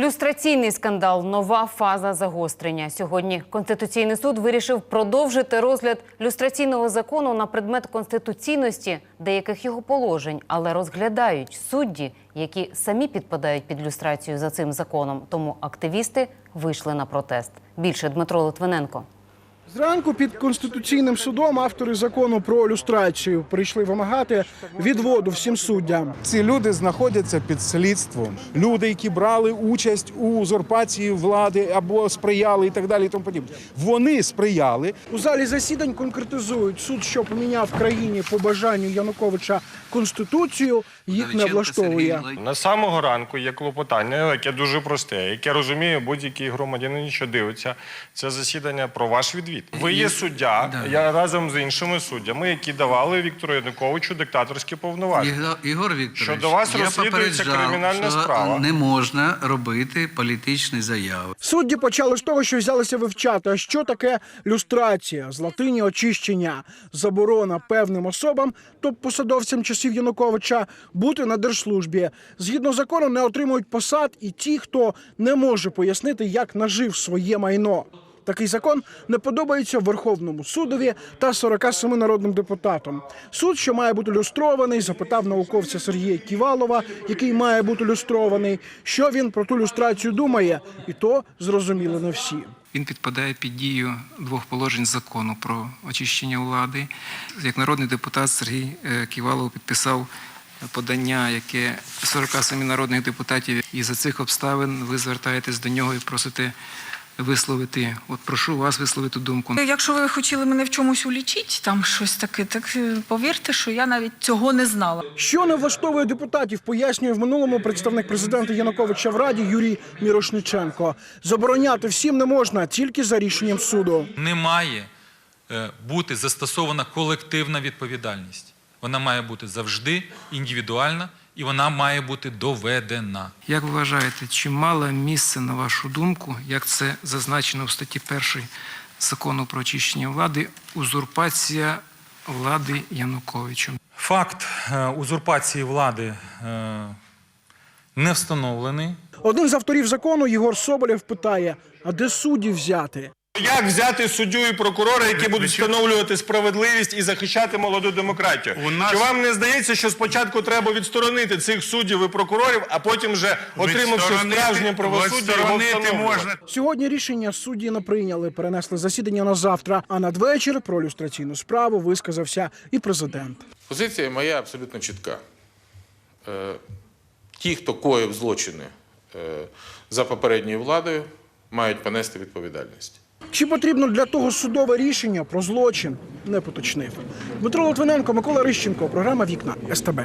Люстраційний скандал нова фаза загострення. Сьогодні Конституційний суд вирішив продовжити розгляд люстраційного закону на предмет конституційності деяких його положень, але розглядають судді, які самі підпадають під люстрацію за цим законом. Тому активісти вийшли на протест. Більше Дмитро Литвиненко. Зранку під конституційним судом автори закону про люстрацію прийшли вимагати відводу всім суддям. Ці люди знаходяться під слідством. Люди, які брали участь у узурпації влади або сприяли і так далі. І тому подібне. Вони сприяли. У залі засідань конкретизують суд, що поміняв країні по бажанню Януковича конституцію, їх не влаштовує. На самого ранку є клопотання, яке дуже просте, яке розуміє будь-який громадянин, що дивиться. Це засідання про ваш відвід. Ви є суддя, я разом з іншими суддями, які давали Віктору Януковичу диктаторські повноваження. Ігор, Вікторович, Щодо вас я розслідується кримінальна що справа. Не можна робити політичні заяви. Судді почали з того, що взялися вивчати, а що таке люстрація, з латині очищення, заборона певним особам, тобто посадовцям часів Януковича, бути на держслужбі. Згідно закону, не отримують посад і ті, хто не може пояснити, як нажив своє майно. Такий закон не подобається Верховному судові та 47 народним депутатам. Суд, що має бути люстрований, запитав науковця Сергія Ківалова, який має бути люстрований, що він про ту люстрацію думає, і то зрозуміли не всі. Він підпадає під дію двох положень закону про очищення влади. Як народний депутат Сергій е, Ківалов підписав подання, яке 47 народних депутатів, і за цих обставин ви звертаєтесь до нього і просите висловити. От прошу вас висловити думку. Якщо ви хотіли мене в чомусь улічити, там щось таке, так е, повірте, що я навіть цього не знала. Що не влаштовує депутатів, пояснює в минулому представник президента Януковича в Раді Юрій Мірошниченко. Забороняти всім не можна тільки за рішенням суду. не має е, бути застосована колективна відповідальність. Вона має бути завжди індивідуальна і вона має бути доведена. Як ви вважаєте, чи мало місце, на вашу думку, як це зазначено в статті 1 закону про очищення влади, узурпація влади Януковичем? Факт е, узурпації влади е, не встановлений. Один з авторів закону Єгор Соболєв питає: а де судді взяти? Як взяти суддю і прокурора, які будуть встановлювати справедливість і захищати молоду демократію? Чи вам не здається, що спочатку треба відсторонити цих суддів і прокурорів, а потім вже отримавши справжнє правосуддя, його встановлювати? Сьогодні рішення судді не прийняли, перенесли засідання на завтра. А надвечір про люстраційну справу висказався і президент. Позиція моя абсолютно чітка. Е, Ті, хто коїв злочини е, за попередньою владою, мають понести відповідальність. Чи потрібно для того судове рішення про злочин не поточнив? Дмитро Литвиненко, Микола Рищенко, програма Вікна СТБ.